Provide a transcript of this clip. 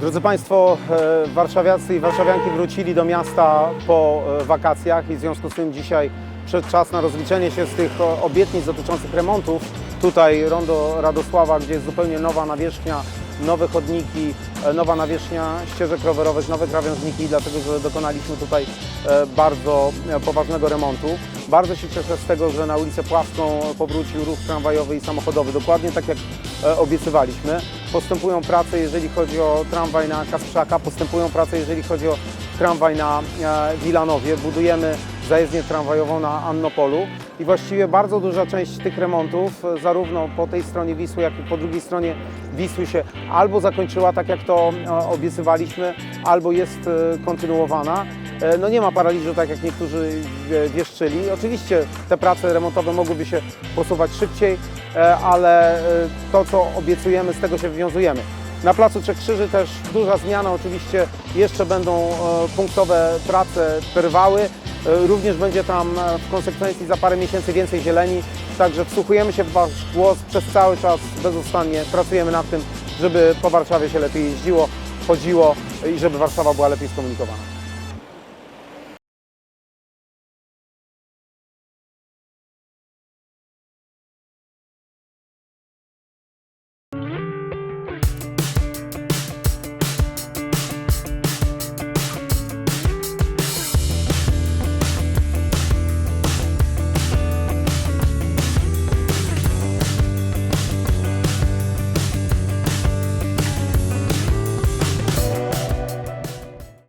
Drodzy Państwo, e, warszawiacy i warszawianki wrócili do miasta po e, wakacjach i w związku z tym dzisiaj przyszedł czas na rozliczenie się z tych obietnic dotyczących remontów. Tutaj rondo Radosława, gdzie jest zupełnie nowa nawierzchnia, nowe chodniki, e, nowa nawierzchnia ścieżek rowerowych, nowe krawężniki, dlatego że dokonaliśmy tutaj bardzo poważnego remontu. Bardzo się cieszę z tego, że na ulicę Płaską powrócił ruch tramwajowy i samochodowy, dokładnie tak jak obiecywaliśmy. Postępują prace, jeżeli chodzi o tramwaj na Kasprzaka, postępują prace, jeżeli chodzi o tramwaj na e, Wilanowie. Budujemy zajezdnię tramwajową na Annopolu i właściwie bardzo duża część tych remontów, e, zarówno po tej stronie Wisły, jak i po drugiej stronie Wisły się albo zakończyła, tak jak to e, obiecywaliśmy, albo jest kontynuowana. E, No nie ma paraliżu, tak jak niektórzy e, wieszczyli. Oczywiście te prace remontowe mogłyby się posuwać szybciej, e, ale to, co obiecujemy, z tego się wywiązujemy. Na Placu Trzech Krzyży też duża zmiana, oczywiście jeszcze będą punktowe prace trwały. Również będzie tam w konsekwencji za parę miesięcy więcej zieleni, także wsłuchujemy się w Wasz głos przez cały czas bezustannie. Pracujemy nad tym, żeby po Warszawie się lepiej jeździło, chodziło i żeby Warszawa była lepiej skomunikowana.